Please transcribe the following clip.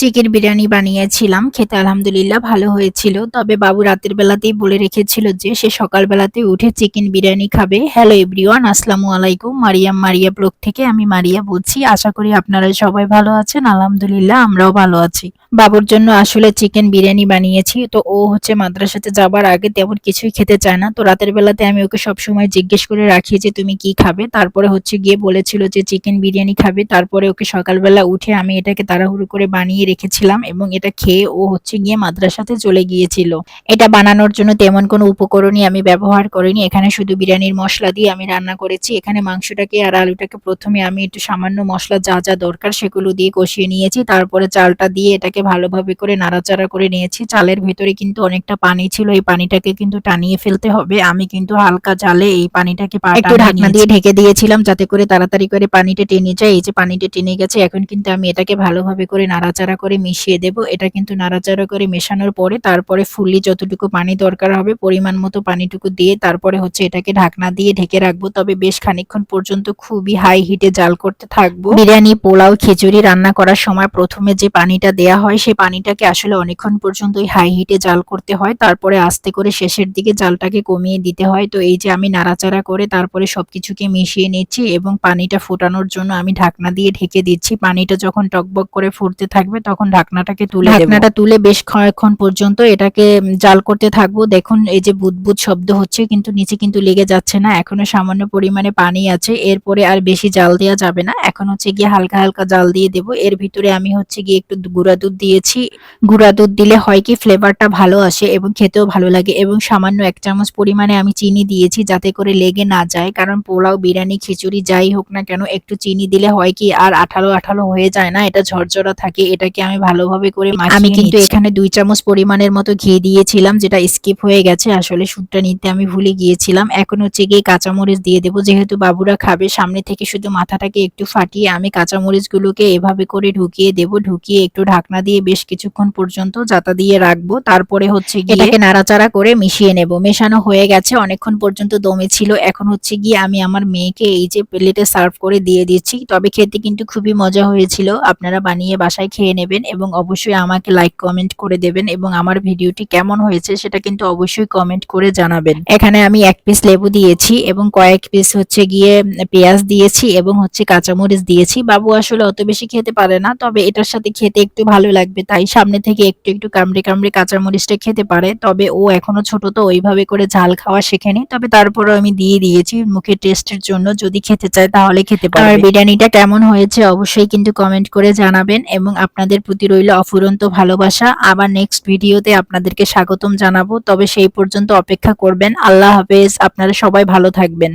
Chicken biryani বানিয়েছিলাম, খেতে আলহামদুলিল্লাহ ভালো হয়েছিল। তবে বাবু রাতের বেলাতেই বলে রেখেছিল যে, সে সকালবেলাতে উঠে চিকেন বিরিয়ানি খাবে। হ্যালো এভরিওয়ান আসসালামু আলাইকুম। মারিয়াম মারিয়া ব্লগ থেকে আমি মারিয়া বলছি। আশা করি আপনারা সবাই ভালো আছেন। আলহামদুলিল্লাহ, আমরাও ভালো আছি। বাবুর জন্য আসলে চিকেন বিরিয়ানি বানিয়েছি। তো ও হচ্ছে মাদ্রাসাতে যাবার আগে তেমন কিছুই খেতে চায় না। তো রাতের বেলাতে আমি ওকে সবসময় জিজ্ঞেস করে রাখি যে, তুমি কি খাবে? তারপরে হচ্ছে গিয়ে বলেছিল যে চিকেন বিরিয়ানি খাবে। তারপরে ওকে সকালবেলা উঠে আমি এটাকে তাড়াহুড়ো করে বানিয়ে রেখেছিলাম এবং এটা খেয়ে ও হচ্ছে গিয়ে মাদ্রাসাতে চলে গিয়েছিল। এটা বানানোর জন্য তেমন কোনো উপকরণই আমি ব্যবহার করিনি। এখানে শুধু বিরিয়ানির মশলা দিয়ে আমি রান্না করেছি। এখানে মাংসটাকে আর আলুটাকে প্রথমে আমি একটু সামান্য মশলা যা যা দরকার সেগুলো দিয়ে কষিয়ে নিয়েছি। তারপরে চালটা দিয়ে এটাকে ভালোভাবে করে নাড়াচাড়া করে নিয়েছি। চালের ভেতরে কিন্তু অনেকটা পানি ছিল এই পানিটাকে কিন্তু টানিয়ে ফেলতে হবে। আমি কিন্তু হালকা জালে এই পানিটাকে একটু ঢাকনা দিয়ে ঢেকে দিয়েছিলাম যাতে করে তাড়াতাড়ি করে পানিটা টেনে যায়। এই যে পানিটা টেনে গেছে এখন কিন্তু আমি এটাকে ভালোভাবে করে নাড়াচাড়া করে মিশিয়ে দেব। এটা কিন্তু নাড়াচাড়া করে মেশানোর পরে তারপরে ফুললি যতটুকু পানি দরকার হবে পরিমাণ মতো পানিটুকু দিয়ে তারপরে হচ্ছে এটাকে ঢাকনা দিয়ে ঢেকে রাখব। তবে বেশ খানিকক্ষণ পর্যন্ত খুবই হাই হিটে জাল করতে থাকব। বিরিয়ানি পোলাও খিচুড়ি রান্না করার সময় প্রথমে যে পানিটা দেয়া হয় সেই পানিটাকে আসলে অনেকক্ষণ পর্যন্ত ওই হাই হিটে জাল করতে হয়। তারপরে আস্তে করে শেষের দিকে জালটাকে কমিয়ে দিতে হয়। তো এই যে আমি নাড়াচাড়া করে তারপরে সবকিছুকে মিশিয়ে নিচ্ছি এবং পানিটা ফোটানোর জন্য আমি ঢাকনা দিয়ে ঢেকে দিচ্ছি। পানিটা যখন টকবক করে ফুটতে থাকবে তখন ঢাকনাটাকে তুলে ঢাকনাটা তুলে বেশ কয়েকক্ষণ পর্যন্ত এটাকে জাল করতে থাকব। দেখুন, এই যে বুদবুদ শব্দ হচ্ছে, কিন্তু নিচে কিন্তু লেগে যাচ্ছে না। এখনও সামান্য পরিমাণে পানি আছে। এরপরে আর বেশি জাল দেওয়া যাবে না। এখন হচ্ছে গিয়ে হালকা হালকা জাল দিয়ে দেবো। এর ভিতরে আমি হচ্ছে গিয়ে একটু গুঁড়া দুধ দিয়েছি। গুঁড়া দুধ দিলে হয় কি ফ্লেভারটা ভালো আসে এবং খেতেও ভালো লাগে এবং সামান্য এক চামচ পরিমাণে আমি চিনি দিয়েছি যাতে করে লেগে না যায়। কারণ পোলাও বিরিয়ানি খিচুড়ি যাই হোক না কেন একটু চিনি দিলে হয় কি আর আঠালো আঠালো হয়ে যায় না এটা ঝরঝরা থাকে এটাকে আমি ভালোভাবে করে আমি কিন্তু এখানে দুই চামচ পরিমাণের মতো ঘি দিয়েছিলাম যেটা স্কিপ হয়ে গেছে আসলে সুটটা নিতে আমি ভুলে গিয়েছিলাম। এখন হচ্ছে গিয়ে কাঁচামরিচ দিয়ে দেবো যেহেতু বাবুরা খাবে সামনে থেকে শুধু মাথাটাকে একটু ফাটিয়ে আমি কাঁচামরিচগুলোকে এভাবে করে ঢুকিয়ে দেব ঢুকিয়ে একটু ঢাকনা দিয়ে বেশ কিছুক্ষণ পর্যন্ত জাতা দিয়ে রাখব। তারপরে হচ্ছে গিয়ে এটাকে নাড়াচাড়া করে মিশিয়ে নেব। মেশানো হয়ে গেছে, অনেকক্ষণ পর্যন্ত দমে ছিল। এখন হচ্ছে গিয়ে আমি আমার মেয়েকে এই যে প্লেটে সার্ভ করে দিয়ে দিচ্ছি। তবে খেতে কিন্তু খুবই মজা হয়েছিল। আপনারা বানিয়ে বাসায় খেয়ে নেবেন এবং অবশ্যই আমাকে লাইক কমেন্ট করে দেবেন এবং আমার ভিডিওটি কেমন হয়েছে সেটা কিন্তু অবশ্যই কমেন্ট করে জানাবেন। এখানে আমি এক পিস লেবু দিয়েছি এবং কয়েক পিস হচ্ছে গিয়ে পেঁয়াজ দিয়েছি এবং হচ্ছে কাঁচামরিচ দিয়েছি। বাবু আসলে অত বেশি খেতে পারে না, তবে এটার সাথে খেতে একটু ভালো লাগবে। তাই সামনে থেকে একটু একটু কামড়ে কামড়ে কাঁচামরিচটা খেতে পারে। তবে ও এখনও ছোট, তো ওইভাবে করে ঝাল খাওয়া শেখেনি। তবে তারপরে আমি দিয়ে দিয়েছি মুখে টেস্টের জন্য। যদি খেতে চায় তাহলে খেতে পারে আর বিরিয়ানিটা কেমন হয়েছে অবশ্যই কিন্তু কমেন্ট করে জানাবেন এবং আপনাদের প্রতি রইল অফুরন্ত ভালোবাসা। আবার নেক্সট ভিডিওতে আপনাদেরকে স্বাগতম জানাব। তবে সেই পর্যন্ত অপেক্ষা করবেন। আল্লাহ হাফেজ। আপনারা সবাই ভালো থাকবেন।